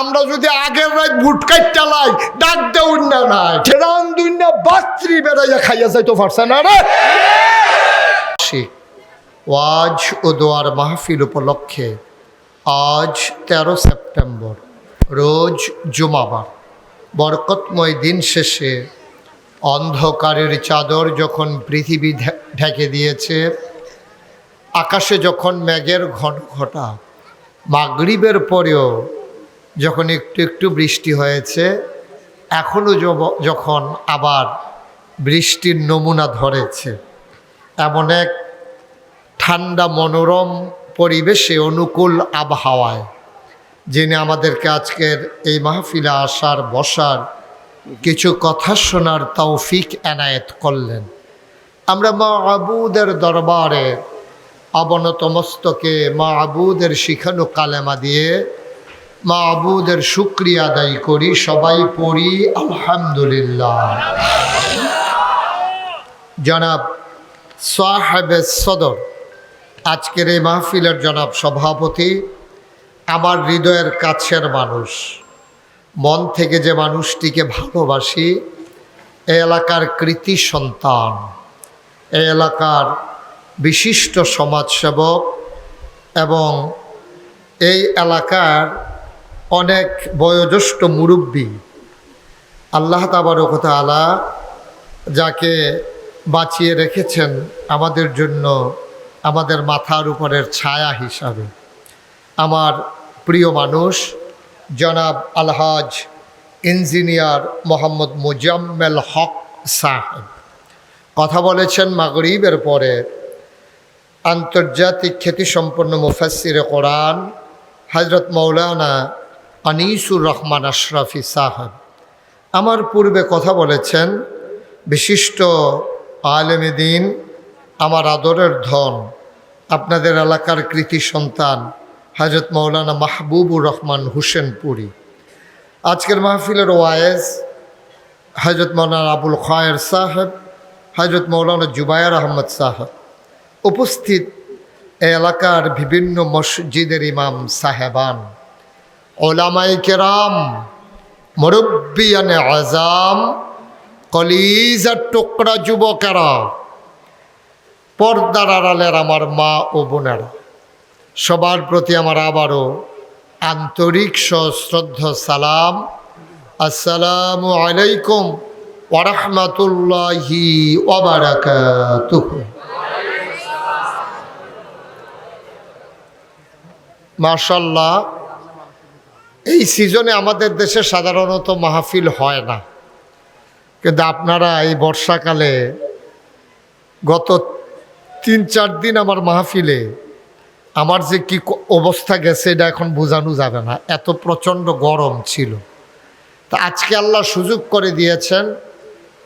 আমরা যদি আগের রাত বুট কাইট লাই, ডাক দেউন নাই। ঠেরান দুই না বাত্রি বেড়াইয়া খাইয়া যাইতো পারছে না রে? ওয়াজ ও দোয়ার মাহফিল উপলক্ষে আজ তেরো সেপ্টেম্বর, রোজ জুমাবার, বরকতময় দিন শেষে অন্ধকারের চাদর যখন পৃথিবী ঢেকে দিয়েছে, আকাশে যখন মেঘের ঘন ঘটা, মাগরিবের পরেও যখন একটু একটু বৃষ্টি হয়েছে এখনও যখন আবার বৃষ্টির নমুনা ধরেছে, এমন এক ঠান্ডা মনোরম পরিবেশে অনুকূল আবহাওয়ায়, যিনি আমাদেরকে আজকের এই মাহফিলে আসার, বসার কিছু কথা শোনার তৌফিক এনায়েত করলেন। আমরা মা আবুদের দরবারে অবনত মস্তকে মা আবুদের শিখানো কালেমা দিয়ে মা আবুদের শুক্রিয়া আদায় করি, সবাই পড়ি, আলহামদুলিল্লাহ। জনাব সাহেবে সদর, আজকের এই মাহফিলের জনাব সভাপতি, আমার হৃদয়ের কাছের মানুষ। মন থেকে যে মানুষটিকে ভালোবাসি এই এলাকার কৃতি সন্তান এই এলাকার বিশিষ্ট সমাজসেবক এবং এই এলাকার অনেক বয়োজ্যেষ্ঠ মুরব্বী। আল্লাহ তাবারকতালা যাকে বাঁচিয়ে রেখেছেন আমাদের জন্য আমাদের মাথার উপরের ছায়া হিসাবে। আমার প্রিয় মানুষ, জনাব আলহাজ ইঞ্জিনিয়ার মোহাম্মদ মুজাম্মেল হক সাহেব। কথা বলেছেন মাগরিবের পরে। আন্তর্জাতিক খ্যাতিসম্পন্ন মুফাসির কোরআন হজরত মৌলানা আনিসুর রহমান আশরাফি সাহেব। আমার পূর্বে কথা বলেছেন, বিশিষ্ট আলেমে দিন, আমার আদরের ধন, আপনাদের এলাকার কৃতি সন্তান, হজরত মৌলানা মাহবুবুর রহমান হুসেন পুরী আজকের মাহফিলের ওয়ায়েজ, হজরত মৌলানা আবুল খায়ের সাহেব, হজরত মৌলানা জুবায়ের আহমদ সাহেব। উপস্থিত এলাকার বিভিন্ন মসজিদের ইমাম সাহেবান। ওলামাই কেরাম, মুরব্বিয়ানে আজাম কলিজার টুকরা যুবকেরা, পর্দার আড়ালের আমার মা ও বোনেরা, সবার প্রতি আমার আবারও আন্তরিক সশ্রদ্ধ সালাম। আসসালামু আলাইকুম ওরহমতুল্লাহি ওবারাকাতুহ মাশাল্লাহ এই সিজনে আমাদের দেশে সাধারণত মাহফিল হয় না। কিন্তু আপনারা এই বর্ষাকালে গত তিন চার দিন আমার মাহফিলে আমার যে কি অবস্থা গেছে এটা এখন বোঝানো যাবে না। এত প্রচণ্ড গরম ছিল। তা আজকে আল্লাহ সুযোগ করে দিয়েছেন,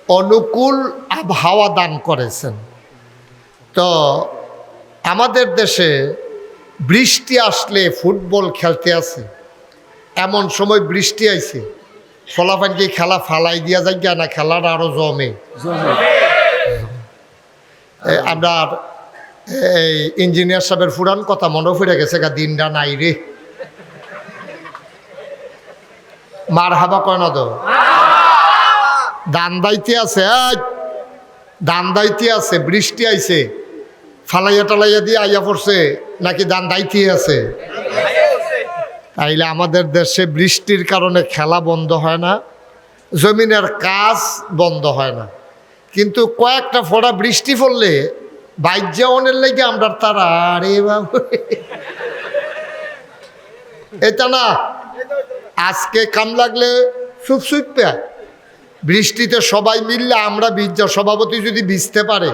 অনুকূল আবহাওয়া দান করেছেন। তো আমাদের দেশে বৃষ্টি আসলে ফুটবল খেলতে আসে এমন সময় বৃষ্টি আইছে। ফলাফানকে খেলা ফালাই দিয়া যায় না খেলাটা আরও জমে? আপনার এই ইঞ্জিনিয়ার সাহেবের ফুরান কথা মনে পড়ে গেছে গা দিনটা নাই রে। মার হাবা কয় না তো? দান দাইতে আছে দান দাইতে আছে বৃষ্টি আইছে। ফালাইয়া টালাইয়া দিয়ে আইয়া পড়ছে নাকি দান দাইতে আছে? তাইলে আমাদের দেশে বৃষ্টির কারণে খেলা বন্ধ হয় না, জমিনের কাজ বন্ধ হয় না। কিন্তু কয়েকটা ফোড়া বৃষ্টি পড়লে বাইজ্যাওনের লেগে আমরা তারা, আরে বাবু এটা না, আজকে কাম লাগলে সুপ সুপে বৃষ্টিতে সবাই মিললে আমরা বীজ সভাপতি যদি ভিজতে পারে,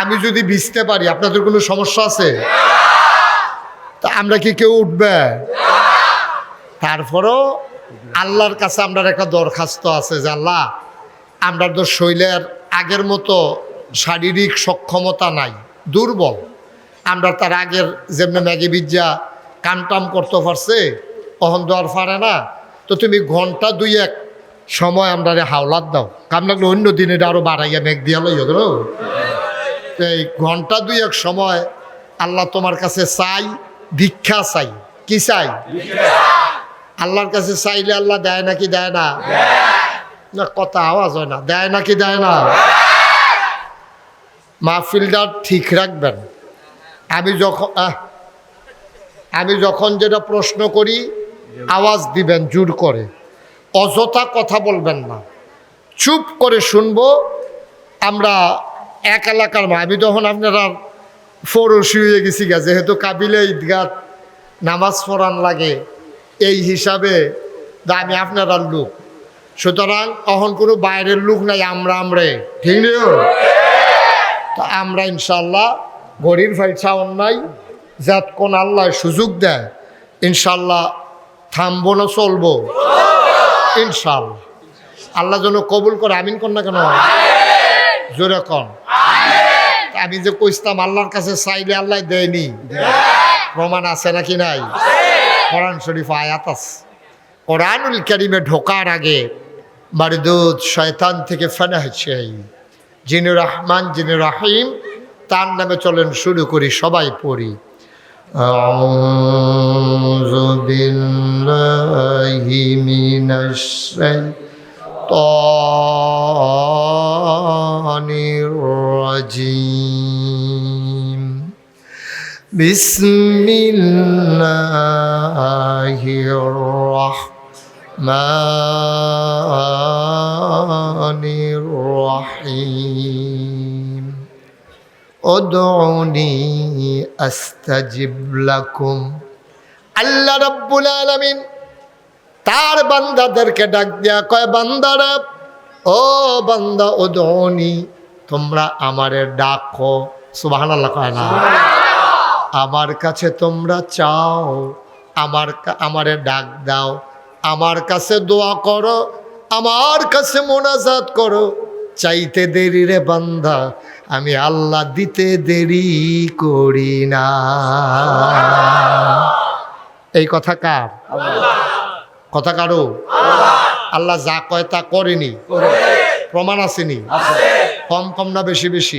আমি যদি ভিজতে পারি, আপনাদের কোনো সমস্যা আছে? তা আমরা কি কেউ উঠবে? তারপরও আল্লাহর কাছে আমরা একটা দরখাস্ত আছে যে, আল্লাহ আমরা তো শৈলের আগের মতো শারীরিক সক্ষমতা নাই, দুর্বল। আমরা তার আগের যেমনি ম্যাগি বিজ্জা কামটাম করতে পারছে, অহন দেওয়ার পারে না। তো তুমি ঘণ্টা দুই এক সময় আমরা হাওলাত দাও। কাম লাগলে অন্য দিনে আরও বাড়াইয়া মেঘ দিয়া লই গেল এই ঘণ্টা দুই এক সময় আল্লাহ তোমার কাছে চাই ভিক্ষা চাই। কি চাই। আল্লাহর কাছে চাইলে আল্লাহ দেয় নাকি দেয় না? না, কথা আওয়াজ হয় না। দেয় নাকি দেয় না? মাহফিলটা ঠিক রাখবেন। আমি যখন আমি যখন যেটা প্রশ্ন করি, আওয়াজ দিবেন, জোর করে। অযথা কথা বলবেন না। চুপ করে শুনব। আমরা এক এলাকার মা আমি তখন আপনারা ফরসি হয়ে গেছি গা, যেহেতু কাবিলে ঈদগাত নামাজ পড়ান লাগে এই হিসাবে আমি আপনার লোক। সুতরাং তখন কোনো বাইরের লোক নাই আমরা আমরে। ঠিক তা? আমরা ইনশাল্লাহ গরির ফাইল চাওন নাই, যাত কোন আল্লাহ সুযোগ দেয়, ইনশাল্লাহ থামবো না, চলবো। ইনশাল্লাহ। আল্লাহ যেন কবুল করে, আমিন কর না কেন? জোরে কন। আমি যে কইতাম আল্লাহর কাছে চাইলে আল্লাহ দেয়নি। প্রমাণ আছে নাকি নাই? কোরআন শরীফ আয়াত আছে কোরআনুল কারিমে ঢোকার আগে মারদুদ শয়তান থেকে ফেনা হচ্ছে যিনি রহমান যিনি রাহিম তার নামে চলেন শুরু করি সবাই পড়ি أعوذ بالله من الشيطان الرجيم بسم الله الرحمن الرحيم ادعوني استجب لكم আল্লাহ রাব্বুল আলামিন তার বান্দাদেরকে ডাক দিয়া কয় বান্দারা ও বান্দা ওদনি তোমরা আমারে ডাকো সুবহানাল্লাহ কয় না আমার কাছে তোমরা চাও আমার আমারে ডাক দাও আমার কাছে দোয়া করো আমার কাছে মোনাজাত করো। চাইতে দেরি রে বান্দা আমি আল্লাহ দিতে দেরি করি না। এই কথা কার? কথা কারও? আল্লাহ যা কয় তা করেনি। প্রমাণ আসেনি। কম কম না বেশি বেশি।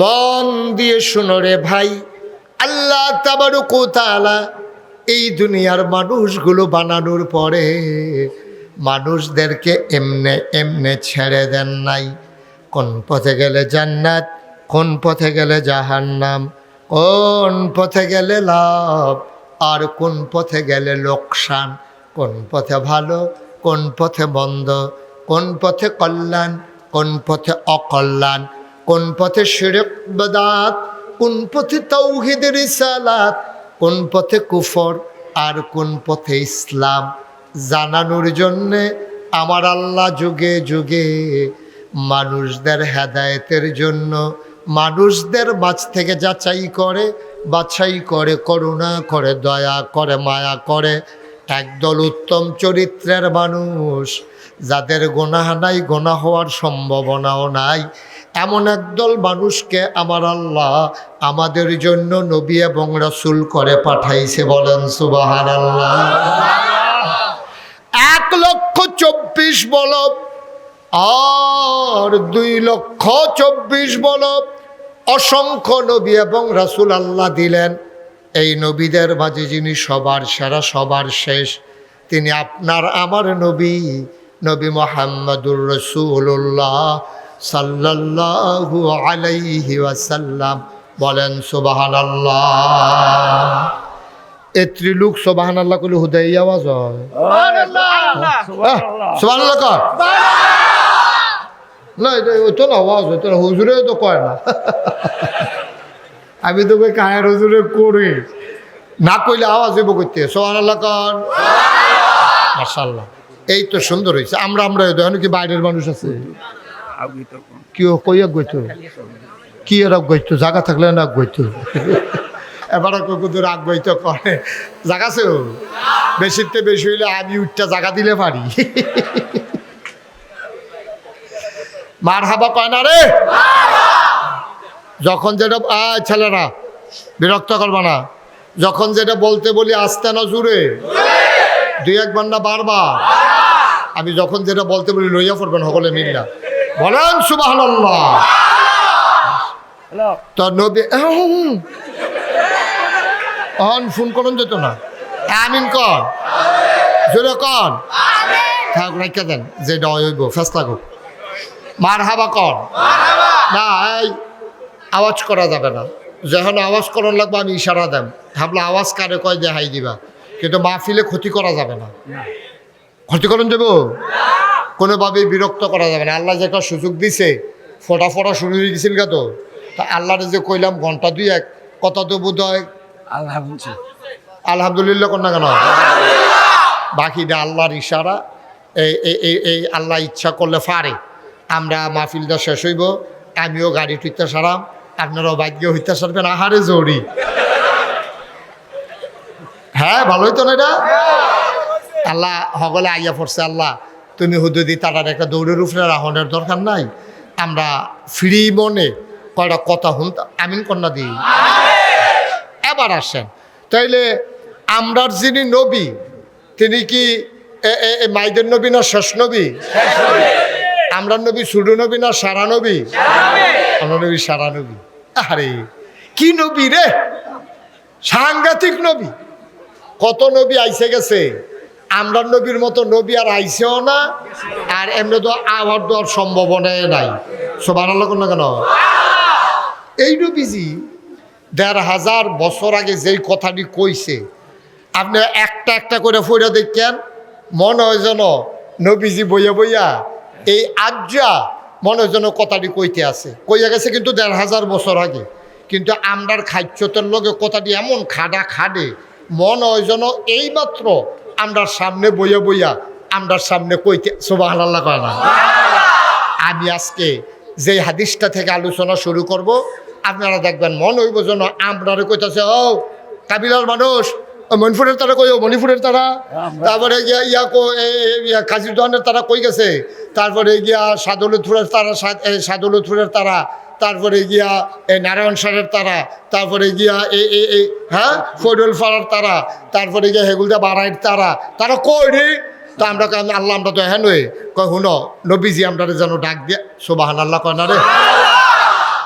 মন দিয়ে শুনো রে ভাই। আল্লাহ তাবারুকু তাআলা এই দুনিয়ার মানুষগুলো বানানোর পরে মানুষদেরকে এমনে এমনে ছেড়ে দেন নাই। কোন পথে গেলে জান্নাত, কোন পথে গেলে জাহান্নাম, কোন পথে গেলে লাভ, আর কোন পথে গেলে লোকসান, কোন পথে ভালো, কোন পথে বন্ধ কোন পথে কল্যাণ, কোন পথে অকল্যাণ কোন পথে শিরক বেদাত, কোন পথে তৌহিদের রিসালাত, কোন পথে কুফর আর কোন পথে ইসলাম। জানানোর জন্যে আমার আল্লাহ যুগে যুগে মানুষদের হেদায়েতের জন্য, মানুষদের মাঝ থেকে যাচাই করে, বাছাই করে, করুণা করে, দয়া করে, মায়া করে। একদল উত্তম চরিত্রের মানুষ, যাদের গোনাহ নাই গোনা হওয়ার সম্ভাবনাও নাই। এমন একদল মানুষকে আমার আল্লাহ আমাদের জন্য নবী এবং রাসূল করে পাঠাইছে বলেন সুবাহান আল্লাহ এক লক্ষ চব্বিশ বলব আর দুই লক্ষ চব্বিশ বলব অসংখ্য নবী এবং রাসূল আল্লাহ দিলেন। এই নবীদের মাঝে যিনি সবার সেরা, সবার শেষ, তিনি আপনার আমার নবী নবী মোহাম্মদুর রসুল্লাহ সাল্লাল্লাহু আলাইহি ওয়াসাল্লাম বলেন সুবাহান আল্লাহ এ ত্রিলোক সোবাহান আল্লাহ করলে হুদাই আওয়াজ হয়। সোবাহান আল্লাহ কর। না এটা ওই তো না আওয়াজ হতো না হুজুরে তো কয় না। আমি তো কই কায়ের হুজুরে করি। না কইলে আওয়াজ হইব করতে সোহান আল্লাহ কর। মাশাল্লাহ এই তো সুন্দর হয়েছে আমরা আমরা কি বাইরের মানুষ আছে? কি ও কইয়া গইতো কি এরা গইতো জায়গা থাকলে না গইতো এবারে কুকুর আগ গইতো করে জায়গা বেশিতে বেশি হইলে আমি উঠটা জায়গা দিলে পারি। মার হাবা কয় না রে? যখন যেটা, আয় ছেলেরা, বিরক্ত করবা না। যখন যেটা বলতে বলি, আসতে না জুড়ে। দুই একবার না বারবার। আমি যখন যেটা বলতে বলি, লইয়া পড়বেন, সকলে মিল্লা। বলেন সুবাহ তো নবী হুম। অন ফোন করুন যেত না। আমিন কর। জোরে কর। থাক রাখা দেন যে ডয়ব ফেস লাগুক মার হাবা কর। না এই আওয়াজ করা যাবে না। যখন আওয়াজ করার লাগবে আমি ইশারা দেন ভাবলে আওয়াজ কারে কয় দেখাই দিবা। কিন্তু মাহফিলে ক্ষতি করা যাবে না। ক্ষতি করুন যাব? কোনোভাবে বিরক্ত করা যাবে না। আল্লাহ যে একটা সুযোগ দিছে ফোটা ফোটা হয়ে গেছিল গা তো। তা আল্লাহর যে কইলাম ঘণ্টা দুই এক কত তো বোধ হয় আলহামদুলিল্লাহ। কন্যা কেন? বাকিটা আল্লাহর ইশারা এই এই- আল্লাহ ইচ্ছা করলে পারে আমরা মাহফিলটা শেষ হইব আমিও গাড়ি টুইতে সারাম আপনারাও ভাগ্য হইতে সারবেন আহারে জড়ি হ্যাঁ ভালোই তো না এটা? আল্লাহ হগলে আইয়া পড়ছে আল্লাহ। তুমি হুদুদি তারার একটা দৌড়ের উপরে রাহনের দরকার নাই। আমরা ফ্রি মনে কয়টা কথা হুন আমিন কন্যা দিই। এবার আসেন। তাইলে আমরার যিনি নবী, তিনি কি মাইদের নবী না শেষ নবী? আমরার নবী সুডু নবী না সারা নবী? আমরা নবী সারা নবী। আরে কি নবী রে? সাংঘাতিক নবী। কত নবী আইসে গেছে? আমরার নবীর মতো নবী আর আইসেও না, আর এমনি তো আবার দেওয়ার সম্ভাবনাই নাই। সবার আল্লাহ না কেন? এই নবীজি দেড় হাজার বছর আগে যেই কথাটি কইছে, আপনি একটা একটা করে ফইরা দেখেন, মনে হয় যেন নবীজি বইয়া বইয়া এই আজ্জা মনে হয় যেন কথাটি কইতে আছে। কইয়া গেছে কিন্তু দেড় হাজার বছর আগে। কিন্তু আমরার খাদ্যতের লগে কথাটি এমন খাডা খাডে মনে হয় যেন এইমাত্র আমরার সামনে বইয়া বইয়া আমরার সামনে কইতে সোবাহ আল্লাহ না? আমি আজকে যে হাদিসটা থেকে আলোচনা শুরু করব আপনারা দেখবেন মন হইব যেন আমরারে কইতাছে ও কাবিলার মানুষ মণিপুরের তারা কই ও মণিপুরের তারা? তারপরে গিয়া ইয়া কো কাজিরদোহানের তারা কই গেছে? তারপরে গিয়া সাদুলুথুরের তারা সাদুলুথুরের তারা তারপরে গিয়া এই নারায়ণ সারের তারা তারপরে গিয়া এই এই হ্যাঁ ফৈরুল ফাড়ার তারা তারপরে গিয়া হেগুলদা বাড়াইয়ের তারা তারা কই রে? তা আমরা কই, আল্লাহ আমরা তো হ্যাঁ নই কয় শুনো নবীজি আমরা যেন ডাক দিয়া সোবাহান আল্লাহ কয় না রে?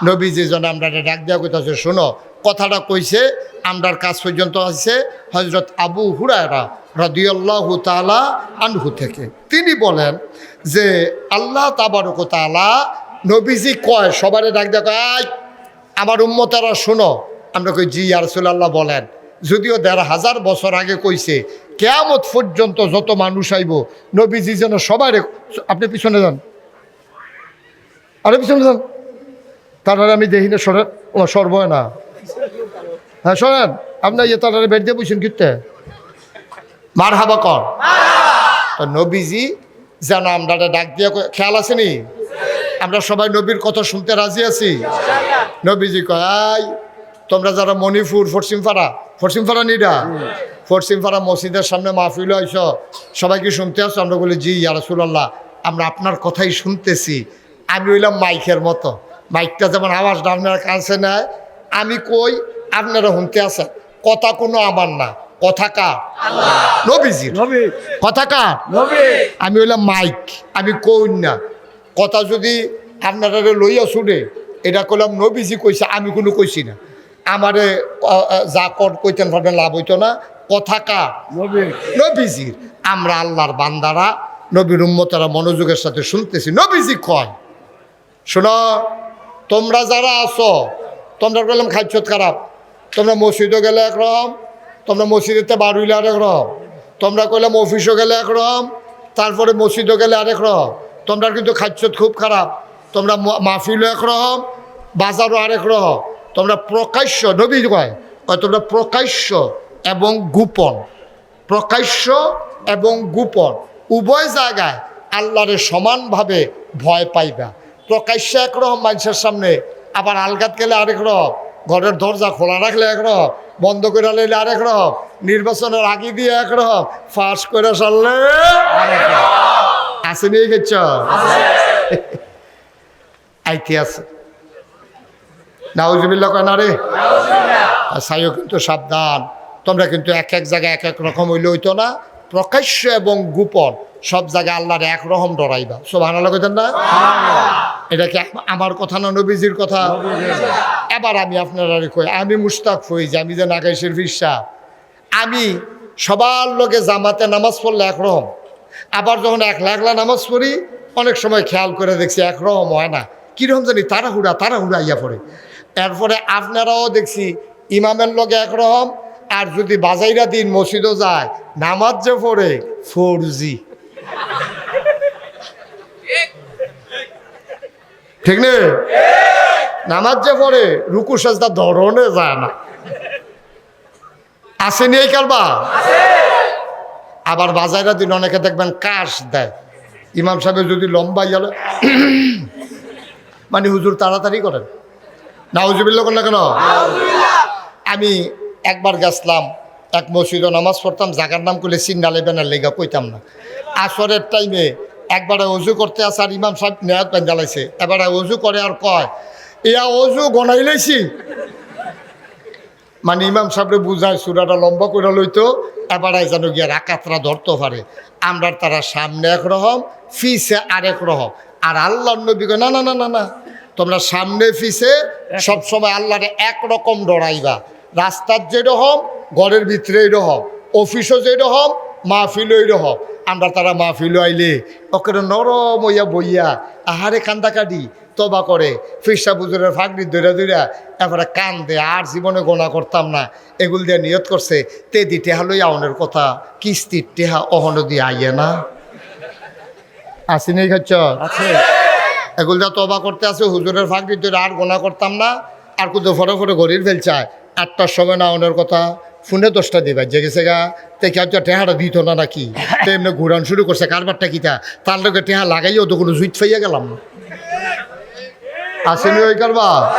নবীজি যেন আমরা ডাক দিয়া কইতাছে শোনো কথাটা কইছে আমরার কাজ পর্যন্ত আছে হজরত আবু হুরায়রা রদিয়াল্লাহু তালা আনহু থেকে। তিনি বলেন যে আল্লাহ তাবারক তালা নবীজি কয় সবারে ডাক "আই, আমার উম্মতারা শোনো। আমরা কই জি আরসুল্লাহ বলেন। যদিও দেড় হাজার বছর আগে কইছে কেয়ামত পর্যন্ত যত মানুষ আইব নবীজি যেন সবাই আপনি পিছনে যান। আরে পিছনে যান। তারা আমি দেখি না সরেন ও সর্ব না। হ্যাঁ শোনেন আপনার ইয়ে তারা বেড দিয়ে বুঝছেন কিনতে মার হাবা কর নবীজি যেন আমরা ডাক দিয়ে খেয়াল আছে নি? আমরা সবাই নবীর কথা শুনতে রাজি আছি? নবীজি কয় "আই, তোমরা যারা মণিপুর পশ্চিমপাড়া পশ্চিমপাড়া নিডা পশ্চিমপাড়া মসজিদের সামনে মাহফিল আইস সবাই কি শুনতে আসো আমরা বলি জি ইয়ারসুল্লাহ আমরা আপনার কথাই শুনতেছি। আমি হইলাম মাইকের মতো। মাইকটা যেমন আওয়াজটা আপনার কাছে নেয় আমি কই আপনারা শুনতে আসেন কথা কোনো আমার না। কথা কার? নবীজি নবী। কথা কার? নবী। আমি হইলাম মাইক। আমি কই না। কথা যদি আপনারা লইয়া শুনে এটা করলাম নবীজি কইছে আমি কোনো কইছি না। আমারে যা কর কইতেন ভাবেন লাভ হইতো না। কথা নবী। নবীজির। আমরা আল্লাহর বান্দারা নবীর উম্মতারা মনোযোগের সাথে শুনতেছি। নবীজি কয় শোনো তোমরা যারা আছো তোমরা বললাম খাদ্যত খারাপ। তোমরা মসজিদও গেলে একরকম তোমরা মসজিদেতে বাড়ুইলে আরেক রকম। তোমরা কইলাম অফিসও গেলে একরকম তারপরে মসজিদও গেলে আরেক রকম। তোমরা কিন্তু খাদ্যত খুব খারাপ। তোমরা মাহফিলও একরকম বাজারও আরেক রকম। তোমরা প্রকাশ্য, নবী কয় তোমরা প্রকাশ্য এবং গোপন। প্রকাশ্য এবং গোপন। উভয় জায়গায় আল্লাহরে সমানভাবে ভয় পাইবা। প্রকাশ্য একরকম মানুষের সামনে, আবার আলগাত গেলে আরেক রকম, ঘরের দরজা খোলা রাখলে একরকম বন্ধ করে লাইলে আরেক রকম, নির্বাচনের আগে দিয়ে একরকম ফাঁস করে সারলে আসেনি গেছ আইতে আছে নাউজুবিল্লা কয় না রে সাইও কিন্তু সাবধান তোমরা কিন্তু এক এক জায়গায় এক এক রকম হইলে হইতো না। প্রকাশ্য এবং গোপন সব জায়গায় আল্লাহর একরকম ডরাইবা। সব আনা লাগতেন না এটা কি আম- আমার কথা না নবীজির কথা? এবার আমি আপনারা কই আমি মুস্তাক হই যে আমি যে নাগাইশের ফিরসা আমি সবার লোকে জামাতে নামাজ পড়লে একরকম আবার যখন এক লাখলা নামাজ পড়ি, অনেক সময় খেয়াল করে দেখছি একরকম হয় না। কীরকম জানি তাড়াহুড়া তাড়াহুড়া ইয়া পড়ে। এরপরে আপনারাও দেখছি ইমামের লগে একরকম আর যদি বাজাইরা দিন মসজিদও যায়, নামাজ যে পড়ে ফোর জি ঠিক নেই নামাজ যে পড়ে, রুকু, সাজদা ধরনে যায় না। আসেনি এই কারবা আবার বাজাইরা দিন অনেকে দেখবেন কাশ দেয়। ইমাম সাহেবের যদি লম্বা গেল মানে হুজুর তাড়াতাড়ি করেন। না হুজুবিল্লা করলে কেন? আমি একবার গেছলাম, এক মসজিদে নামাজ পড়তাম, জাগার নাম করলে সিগনালে বেনার লেগা কইতাম না। আসরের টাইমে একবারে অজু করতে আসে আর ইমাম সাহেব নেয়াত পেন জ্বালাইছে এবারে অজু করে আর কয়, ইয়া অজু গনাই লাইছি মানে ইমাম সাহেবরে বুঝায় সুরাটা লম্বা করে লইতো এবারে যেন গিয়া রাকাতরা ধরতে পারে। আমরা তারা সামনে এক একরকম ফিসে আরেক রকম। আর আল্লাহ নবী কয়, না না না না না। তোমরা সামনে ফিসে সবসময় আল্লাহরে একরকম ডরাইবা। রাস্তার যেরকম ঘরের ভিতরে এরকম অফিসও যেরকম মাহফিলও এরকম আমরা তারা মাহফিল আইলে ওকে নরম হইয়া বইয়া আহারে কান্দাকাটি তবা করে ফিরসা বুজুরের ফাঁকড়ি দৈরা দৈরা এবারে কান দে আর জীবনে গোনা করতাম না। এগুল দিয়ে নিয়ত করছে তে দি টেহা লইয়া অনের কথা কিস্তির টেহা অহন দিয়ে আইয়ে না। আসিনি খাচ্ছ এগুল দিয়ে তবা করতে আছে হুজুরের ফাঁকড়ি দৈরা আর গোনা করতাম না আর কুদো ফটো ফটো গরির ফেলছায় আটটার সময় না অনের কথা ফোনে দশটা দিবা জেগেছে গা। তে কেউ তো টেহাটা দিত না নাকি? তো এমনি ঘুরান শুরু করছে কারবারটা কিতা? তার লোকে টেহা লাগাইও তো কোনো জুইট ফাইয়া গেলাম। না আসেনি ওই কারবা?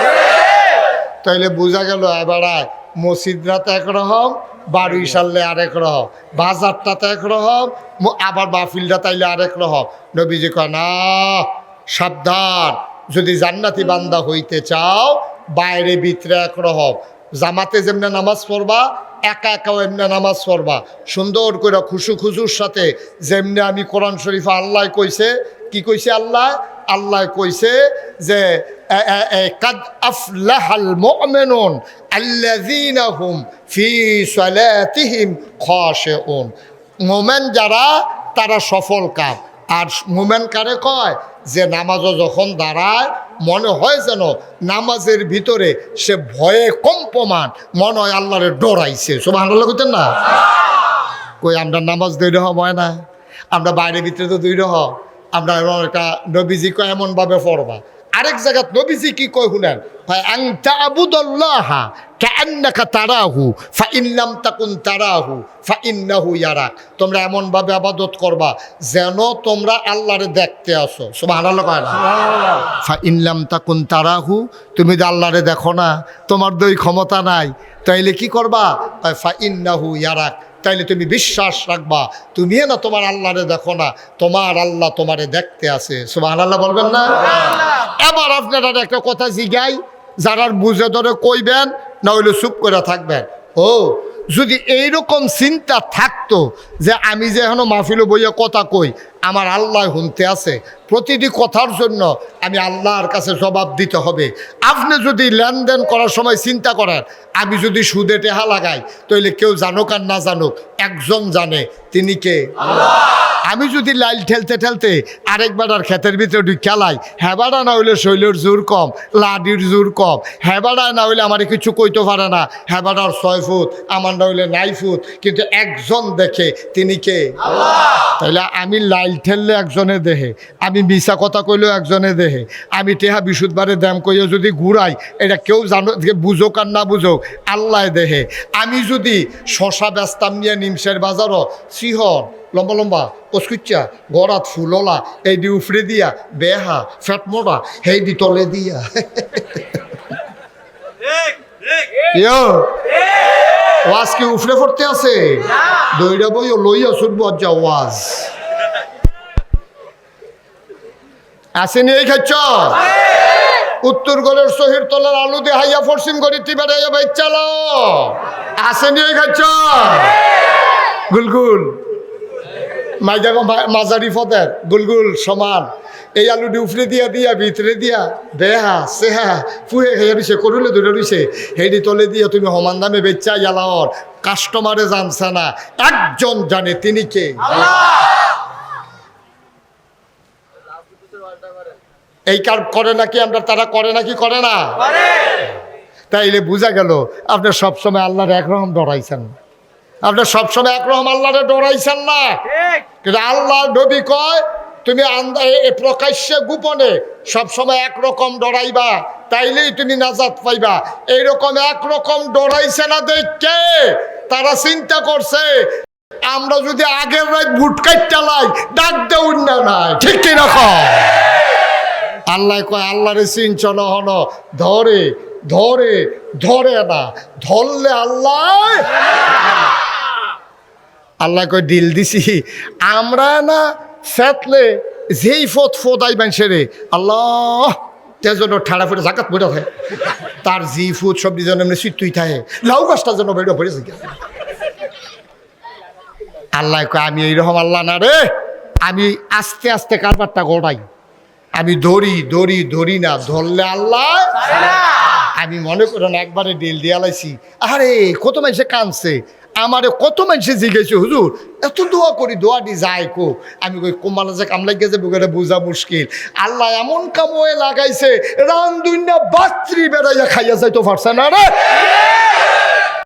তাইলে বোঝা গেল এবারায় মসজিদরাতে একরকম বাড়ি সারলে আরেক রকম বাজারটাতে একরকম, ম- আবার বাফিলটা তাইলে আরেক রকম নবীজি কয়, না, সাবধান, যদি জান্নাতি বান্দা হইতে চাও, বাইরে ভিতরে এক একরকম। জামাতে যেমনি নামাজ পড়বা, একা একাও এমনি নামাজ পড়বা। সুন্দর করে খুশু খুশুর সাথে, যেমনি আমি কোরআন শরীফ আল্লাহ কইছে, কি কইছে আল্লাহ? আল্লাহ কইছে যে কাদ আফলাহাল মুমিনুন আল্লাযীনা হুম ফি সালাতিহিম খাশিউন। মোমেন যারা, তারা সফল কাম আর মোমেন কারে কয়? যে নামাজও যখন দাঁড়ায়, মনে হয় যেন নামাজের ভিতরে সে ভয়ে কম্পমান, মনে হয় আল্লাহরে ডরাইছে। সব আল্লাহ করতেন না? কই, আমরা নামাজ রকম হয় না? আমরা বাইরে ভিতরে তো দুই রকম আমরা একটা নবীজি কয় এমনভাবে পড়বা? আরেক জায়গাত নবীজি কি কয় শুনেন? হয় আং তাবুদাল্লাহা কান্নাকা তারাহু ফা ইল্লাম তাকুন তারাহু ফা ইন্নাহু ইয়ারাক। তোমরা এমনভাবে আবাদত করবা যেন তোমরা আল্লাহরে দেখতে আসো। কয় না? ফা ইনলাম তাকুন তারাহু তুমি তো আল্লাহরে দেখো না তোমার দই ক্ষমতা নাই। তাইলে কি করবা? ফা ইন্নাহু ইয়ারাক। তাইলে তুমি বিশ্বাস রাখবা। তুমি না তোমার আল্লাহরে দেখো না তোমার আল্লাহ তোমারে দেখতে আছে। সুবাহ আল্লাহ বলবেন না? এবার আপনারা একটা কথা জিগাই যারা বুঝে ধরে কইবেন না হইলে চুপ করে থাকবেন। ও যদি এইরকম চিন্তা থাকতো যে আমি যে এখনও মাহফিল বইয়ে কথা কই, আমার আল্লাহ হুনতে আছে। প্রতিটি কথার জন্য আমি আল্লাহর কাছে জবাব দিতে হবে। আপনি যদি লেনদেন করার সময় চিন্তা করেন, আমি যদি সুদে টেহা লাগাই তাহলে কেউ জানুক আর না জানুক, একজন জানে, তিনি কে? আমি যদি লাইল ঠেলতে ঠেলতে আরেকবার আর ক্ষেতের ভিতরে ঢুক খেলাই হেবাড়া না হইলে শৈলের জোর কম লাডির জোর কম হেবাড়া না হইলে আমার কিছু কইতে পারে না হেবাড়ার ছয় ফুট আমার না হইলে নাই ফুট কিন্তু একজন দেখে তিনি কে? তাইলে আমি লাইল ঠেললে একজনে দেহে আমি মিশা কথা কইলেও একজনে দেহে আমি টেহা বিশুদ্ধবারে দাম কইও যদি ঘুরাই এটা কেউ জানো বুঝোক আর না বুঝোক আল্লাহ দেহে। আমি যদি শশা ব্যস্তাম নিয়ে নিমসের বাজারও সিহর লম্বা লম্বা, কচকুচ্চা, গড়াত ফুললা এই দি উফরে দিয়া, বেহা ফেট মোড়া সেই দি তলে দিয়া। ওয়াজ কি উফরে পড়তে আছে? দইরা বই লইয়া শুনব যা ওয়াজ। আসেনি এই খাচ্ছ? উত্তর গড়ের শহীদ তলার আলু দিয়ে হাইয়া ফরসিম গড়ি টিবাড়াইয়া বাইক চালাও। আসেনি এই খাচ্ছ? গুলগুল। মাইজাগো মাঝারি ফদের গুলগুল সমান। এই আলু উফরে দিয়া দিয়া ভিতরে দিয়া বেহা সেহা ফুহে খেয়ে রইছে করুলে ধরে রইছে হেডি তলে দিয়া তুমি সমান দামে বেচা ইয়ালাওর কাস্টমারে জানছে না। একজন জানে তিনি কে? এই কার করে নাকি আমরা তারা করে নাকি করে না? তাইলে বোঝা গেল আপনার সবসময় আল্লাহর একরকম ডরাইছেন। না আপনার সবসময় একরকম আল্লাহরে ডরাইছেন না। কিন্তু আল্লাহ নবী কয় তুমি প্রকাশ্যে গোপনে সবসময় একরকম ডরাইবা তাইলেই তুমি নাজাত পাইবা। এইরকম একরকম ডরাইছে না দেখে তারা চিন্তা করছে আমরা যদি আগের রাত বুট কাটটালাই ডাক দেউন না নাই। ঠিক কীরকম আল্লাহ কয় আল্লাহরে চিনচন হন ধরে ধরে ধরে না ধরলে আল্লাহ আল্লাহ কয় ডিল দিছি। আমরা না ফেতলে যেই ফত ফোদাই বানছে রে আল্লাহ তেজন ঠাড়া ফুটে জাকাত পড়ে থাকে তার জি ফুট সব যেন এমনি সিটুই থাকে লাউ গাছটা যেন বেড়ে পড়ে থাকে আল্লাহ কয় আমি এইরকম আল্লাহ না রে আমি আস্তে আস্তে কারবারটা গড়াই। আমি ধরি ধরি ধরি না ধরলে আল্লাহ আমি মনে করেন একবারে ডিল দিয়া লাইছি। আরে কত মানুষে কানছে আমারে কত মানুষে জিজ্ঞেসে, হুজুর, এত দোয়া করি দোয়া দি যায় কো? আমি কই, কোমালা যে কামলাই গেছে, বুকেটা বোঝা মুশকিল। আল্লাহ এমন কাময়ে লাগাইছে, রান দুনিয়া বাত্রি বেড়াইয়া খাইয়া যাইতো পারছে না রে?